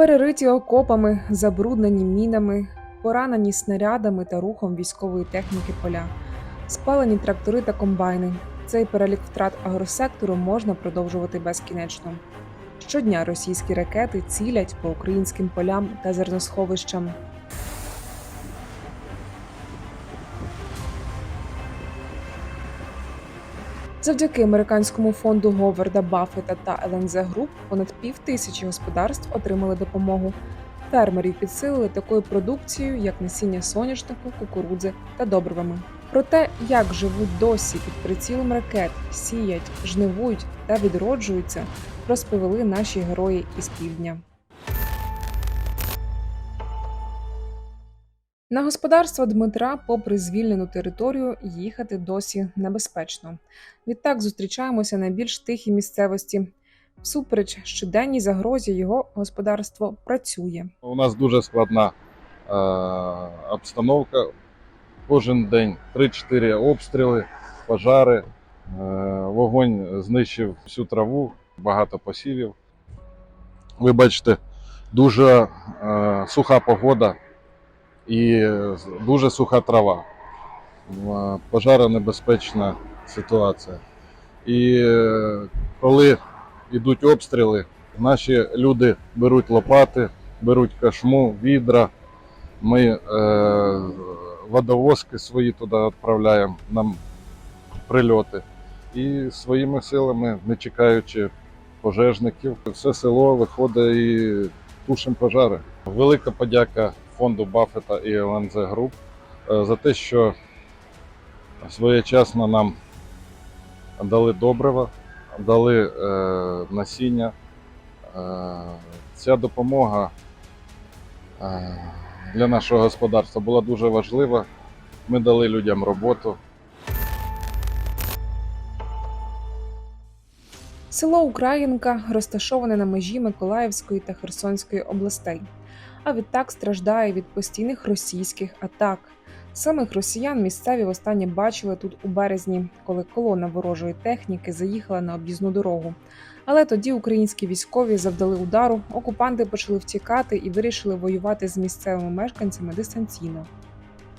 Перериті окопами, забруднені мінами, поранені снарядами та рухом військової техніки поля, спалені трактори та комбайни. Цей перелік втрат агросектору можна продовжувати безкінечно. Щодня російські ракети цілять по українським полям та зерносховищам. Завдяки американському фонду Говарда Баффета та ЛНЗ Груп понад пів тисячі господарств отримали допомогу. Фермерів підсилили такою продукцією, як насіння соняшнику, кукурудзи та добривами. Про те, як живуть досі під прицілом ракет, сіять, жнивують та відроджуються, розповіли наші герої із півдня. На господарство Дмитра, попри звільнену територію, їхати досі небезпечно. Відтак зустрічаємося на більш тихій місцевості. Всупереч щоденній загрозі його господарство працює. У нас дуже складна е, обстановка. Кожен день 3-4 обстріли, пожари. Е, вогонь знищив всю траву, багато посівів. Ви бачите, дуже е, суха погода і дуже суха трава. Е, Пожаронебезпечна ситуація. І е, коли йдуть обстріли, наші люди беруть лопати, беруть кашму, відра. Ми е, водовозки свої туди відправляємо, нам прильоти. І своїми силами, не чекаючи пожежників, все село виходить і тушимо пожари. Велика подяка фонду Баффета і ЛНЗ Груп е, за те, що своєчасно нам дали добрива, дали е, насіння. Е, ця допомога е, для нашого господарства була дуже важлива. Ми дали людям роботу. Село Українка розташоване на межі Миколаївської та Херсонської областей, а відтак страждає від постійних російських атак. Самих росіян місцеві востаннє бачили тут у березні, коли колона ворожої техніки заїхала на об'їзну дорогу. Але тоді українські військові завдали удару, окупанти почали втікати і вирішили воювати з місцевими мешканцями дистанційно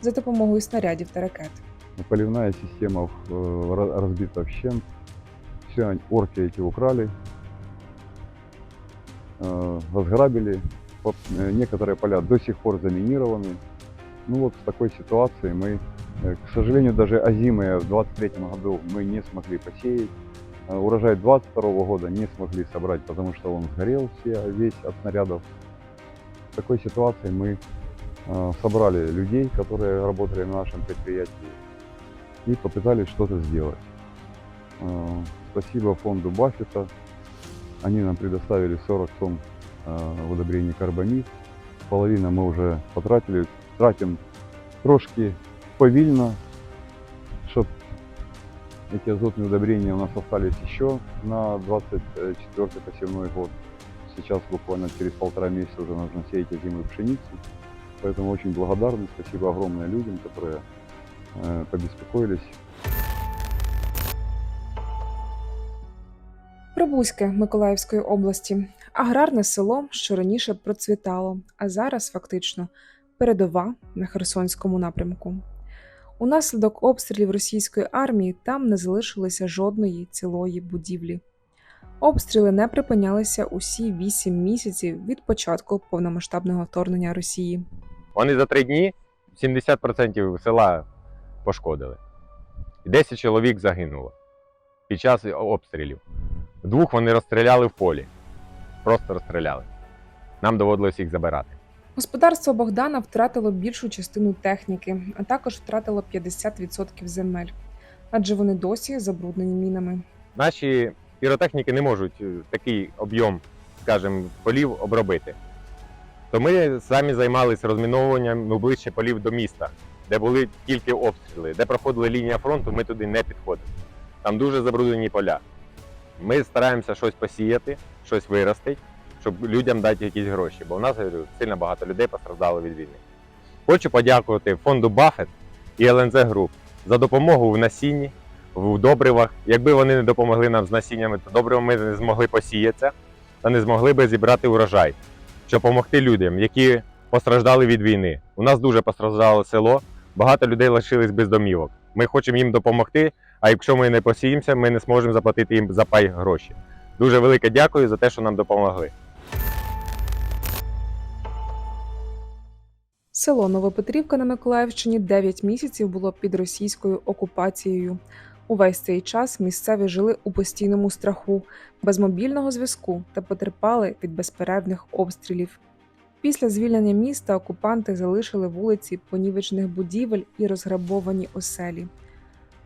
за допомогою снарядів та ракет. Поливная система э, ра- разбита в щент. Все орки эти украли, э, разграбили. Вот, э, Некоторые поля до сих пор заминированы. Ну вот в такой ситуации мы, э, к сожалению, даже озимые в 23 году мы не смогли посеять. Э, Урожай 22 года не смогли собрать, потому что он сгорел все, весь от снарядов. В такой ситуации мы э, собрали людей, которые работали на нашем предприятии, и попытались что-то сделать. Э, Спасибо фонду Баффета. Они нам предоставили 40 тонн э, удобрений карбамид. Половину мы уже потратили. Тратим трошки повільно, чтобы эти азотные удобрения у нас остались еще на 24 посевной год. Сейчас буквально через полтора месяца уже нужно сеять озимую пшеницу. Поэтому очень благодарны. Спасибо огромное людям, которые э, побеспокоились. Прибузьке Миколаївської області аграрне село, що раніше процвітало, а зараз фактично передова на Херсонському напрямку. Унаслідок обстрілів російської армії там не залишилося жодної цілої будівлі. Обстріли не припинялися усі вісім місяців від початку повномасштабного вторгнення Росії. Вони за три дні 70% села пошкодили. І 10 чоловік загинуло під час обстрілів. Двох вони розстріляли в полі. Просто розстріляли. Нам доводилось їх забирати. Господарство Богдана втратило більшу частину техніки, а також втратило 50% земель, адже вони досі забруднені мінами. Наші піротехніки не можуть е, такий об'єм, скажімо, полів обробити. То ми самі займалися розміновуванням ну, ближче полів до міста, де були тільки обстріли, де проходила лінія фронту, ми туди не підходимо. Там дуже забруднені поля. Ми стараємося щось посіяти, щось виростити, щоб людям дати якісь гроші, бо в нас говорю, сильно багато людей постраждало від війни. Хочу подякувати фонду Баффет і ЛНЗ Груп за допомогу в насінні, в добривах. Якби вони не допомогли нам з насіннями, то добрива ми не змогли посіятися та не змогли би зібрати урожай. щоб допомогти людям, які постраждали від війни. У нас дуже постраждало село, багато людей лишились без домівок. Ми хочемо їм допомогти, а якщо ми не посіємося, ми не зможемо заплатити їм за пай гроші. Дуже велике дякую за те, що нам допомогли. Село Новопетрівка на Миколаївщині 9 місяців було під російською окупацією. Увесь цей час місцеві жили у постійному страху, без мобільного зв'язку та потерпали від безперервних обстрілів. Після звільнення міста окупанти залишили вулиці понівечених будівель і розграбовані оселі.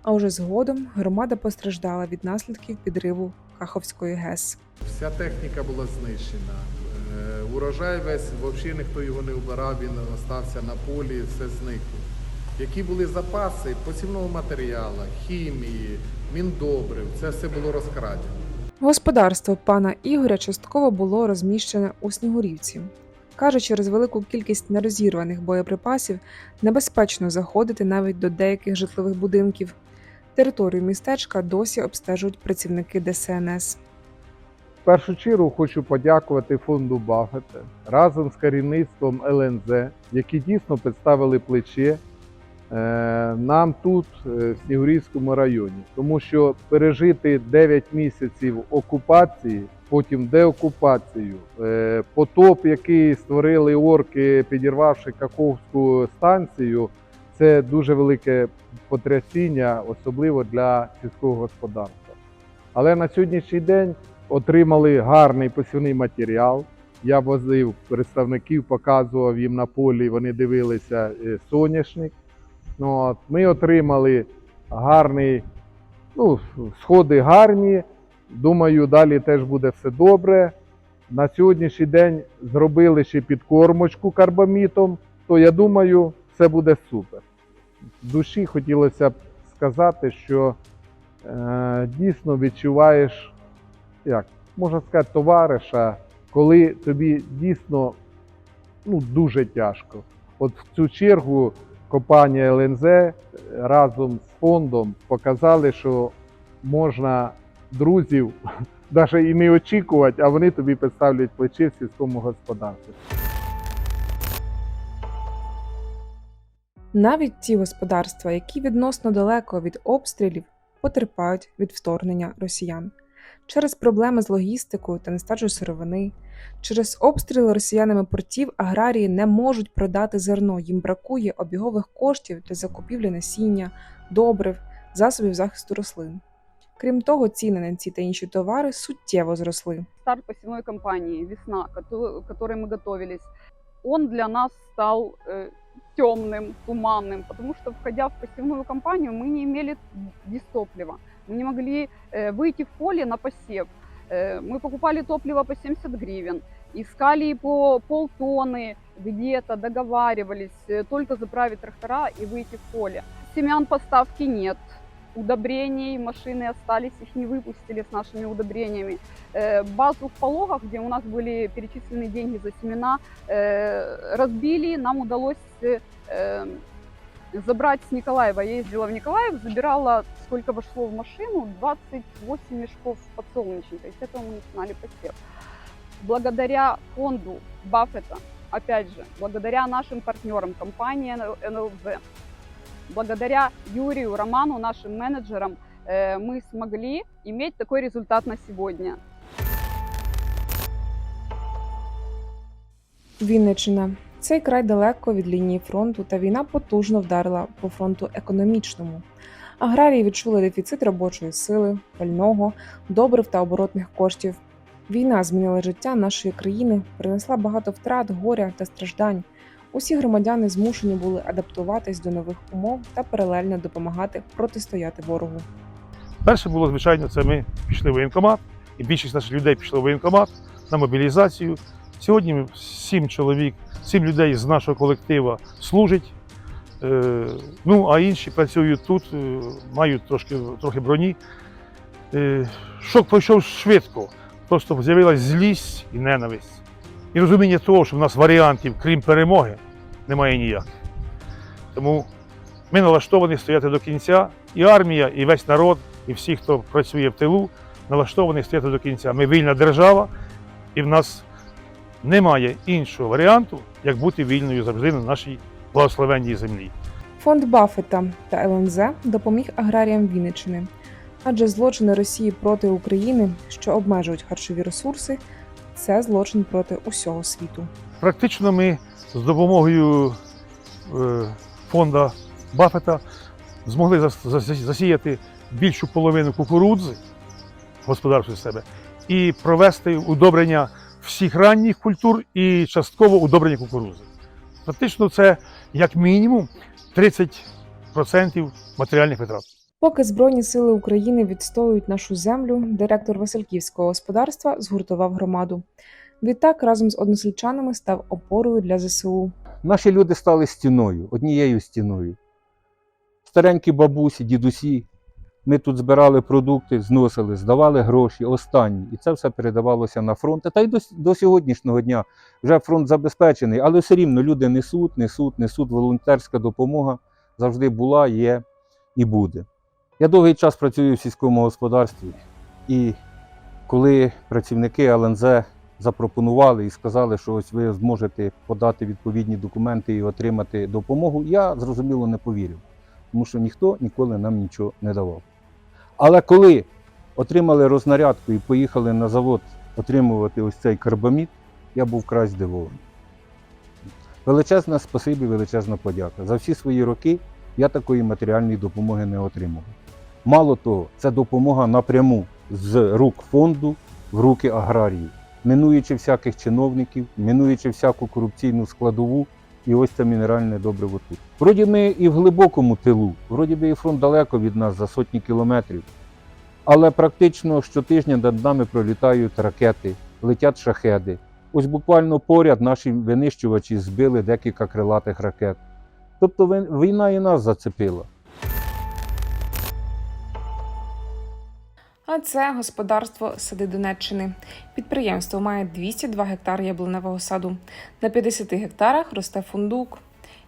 А уже згодом громада постраждала від наслідків підриву Каховської ГЕС. Вся техніка була знищена. Е, Урожай весь, взагалі ніхто його не вбирав, він остався на полі, все зникло. Які були запаси посівного матеріалу, хімії, міндобрив, це все було розкрадено. Господарство пана Ігоря частково було розміщене у Снігурівці. Каже, через велику кількість нерозірваних боєприпасів небезпечно заходити навіть до деяких житлових будинків. Територію містечка досі обстежують працівники ДСНС. В першу чергу хочу подякувати фонду Баффета разом з керівництвом ЛНЗ, які дійсно підставили плече е, нам тут, е, в Снігурівському районі. Тому що пережити 9 місяців окупації, потім деокупацію, е, потоп, який створили орки, підірвавши Каховську станцію, це дуже велике потрясіння, особливо для сільського господарства. Але на сьогоднішній день отримали гарний посівний матеріал. Я возив представників, показував їм на полі, вони дивилися е, соняшник. Ну, от, ми отримали гарний, ну, сходи гарні. Думаю, далі теж буде все добре. На сьогоднішній день зробили ще підкормочку карбамітом, то я думаю, все буде супер. В душі хотілося б сказати, що е, дійсно відчуваєш як можна сказати, товариша, коли тобі дійсно ну, дуже тяжко. От в цю чергу компанія ЛНЗ разом з фондом показали, що можна друзів навіть і не очікувати, а вони тобі підставлять плечі в сільському господарстві. Навіть ті господарства, які відносно далеко від обстрілів, потерпають від вторгнення росіян. Через проблеми з логістикою та нестачу сировини, через обстріли росіянами портів аграрії не можуть продати зерно. Їм бракує обігових коштів для закупівлі насіння, добрив, засобів захисту рослин. Крім того, ціни на ці та інші товари суттєво зросли. старт посевной кампании «Весна», которой мы готовились, он для нас стал э, темным, туманным, потому что, входя в посевную кампанию, мы не имели дистоплива. Мы не могли э, выйти в поле на посев. Э, мы покупали топливо по 70 гривен, искали по полтонны где-то, договаривались э, только заправить трактора и выйти в поле. Семян поставки нет, удобрений, машины остались, их не выпустили с нашими удобрениями. Э, базу в Пологах, где у нас были перечислены деньги за семена, э, разбили. Нам удалось э, забрать с Николаева. Я ездила в Николаев, забирала, сколько вошло в машину, 28 мешков подсолнечника. Из этого мы начинали посев. Благодаря фонду Баффета, опять же, благодаря нашим партнерам, компании НЛЗ, благодаря Юрию, Роману, нашим менеджерам, э, мы смогли иметь такой результат на сегодня. Вінниччина. Цей край далеко від лінії фронту, та війна потужно вдарила по фронту економічному. Аграрії відчули дефіцит робочої сили, пального, добрив та оборотних коштів. Війна змінила життя нашої країни, принесла багато втрат, горя та страждань. Усі громадяни змушені були адаптуватись до нових умов та паралельно допомагати протистояти ворогу. Перше було, звичайно, це ми пішли в воєнкомат, і більшість наших людей пішли в воєнкомат на мобілізацію. Сьогодні сім чоловік, сім людей з нашого колектива служать. Е, ну, а інші працюють тут, е, мають трошки, трохи броні. Е, шок пройшов швидко. Просто з'явилась злість і ненависть. І розуміння того, що в нас варіантів, крім перемоги, немає ніяких. Тому ми налаштовані стояти до кінця. І армія, і весь народ, і всі, хто працює в тилу, налаштовані стояти до кінця. Ми вільна держава, і в нас немає іншого варіанту, як бути вільною завжди на нашій благословенній землі. Фонд Баффета та ЛНЗ допоміг аграріям Вінниччини, адже злочини Росії проти України, що обмежують харчові ресурси, це злочин проти усього світу. Практично ми з допомогою е, фонду Баффета змогли зас- зас- засіяти більшу половину кукурудзи в господарстві себе і провести удобрення всіх ранніх культур і частково удобрення кукурудзи. Практично це як мінімум 30% матеріальних витрат. Поки Збройні сили України відстоюють нашу землю, директор Васильківського господарства згуртував громаду. Відтак разом з односельчанами став опорою для ЗСУ. Наші люди стали стіною, однією стіною. Старенькі бабусі, дідусі. Ми тут збирали продукти, зносили, здавали гроші, останні. І це все передавалося на фронт. Та й до, до сьогоднішнього дня вже фронт забезпечений, але все рівно люди несуть, несуть, несуть. Волонтерська допомога завжди була, є і буде. Я довгий час працюю в сільському господарстві, і коли працівники ЛНЗ запропонували і сказали, що ось ви зможете подати відповідні документи і отримати допомогу, я зрозуміло не повірив, тому що ніхто ніколи нам нічого не давав. Але коли отримали рознарядку і поїхали на завод отримувати ось цей карбамід, я був вкрай здивований. Величезне спасибі, величезна подяка. За всі свої роки я такої матеріальної допомоги не отримав. Мало того, це допомога напряму з рук фонду в руки аграрії минуючи всяких чиновників, минуючи всяку корупційну складову, і ось це мінеральне добриво тут. Вроді ми і в глибокому тилу, вроді би і фронт далеко від нас за сотні кілометрів. Але практично щотижня над нами пролітають ракети, летять шахеди. Ось буквально поряд наші винищувачі збили декілька крилатих ракет. Тобто війна і нас зацепила. А це господарство сади Донеччини. Підприємство має 202 гектари яблуневого саду. На 50 гектарах росте фундук.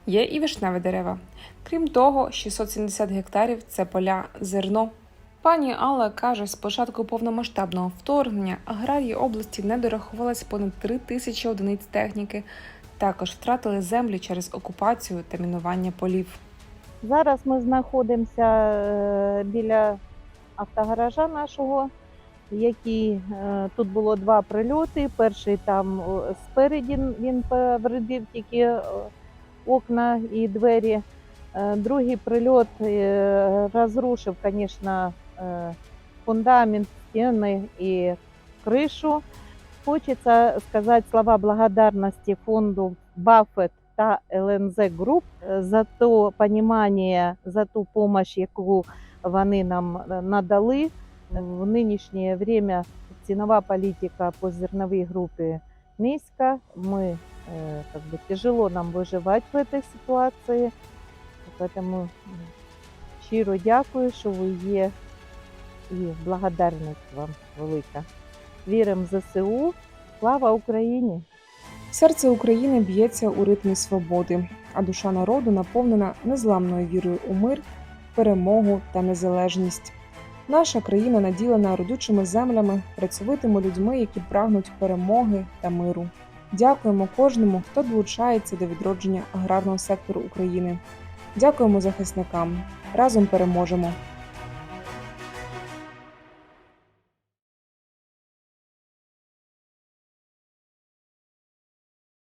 Є і вишневі дерева. Крім того, 670 гектарів це поля зерно. Пані Алла каже, з початку повномасштабного вторгнення аграрії області не дорахувалось понад 3 тисячі одиниць техніки. Також втратили землі через окупацію та мінування полів. Зараз ми знаходимося е, біля автогаража нашого, який е, тут було два прильоти. Перший там спереді він повредив тільки е, окна і двері. Е, Другий прильот розрушив, звісно, фундамент, стіни і кришу. Хочеться сказати слова благодарності фонду Баффет та ЛНЗ Груп за то понімання, за ту допомогу, яку вони нам е, надали. В нинішнє время цінова політика по зерновій групі низька. Ми э, как бы, тяжело нам виживати в цій ситуації. Тому щиро дякую, що ви є, і благодарність вам велика. Віримо в ЗСУ. Слава Україні! Серце України б'ється у ритмі свободи, а душа народу наповнена незламною вірою у мир, перемогу та незалежність. Наша країна наділена родючими землями, працьовитими людьми, які прагнуть перемоги та миру. Дякуємо кожному, хто долучається до відродження аграрного сектору України. Дякуємо захисникам. Разом переможемо!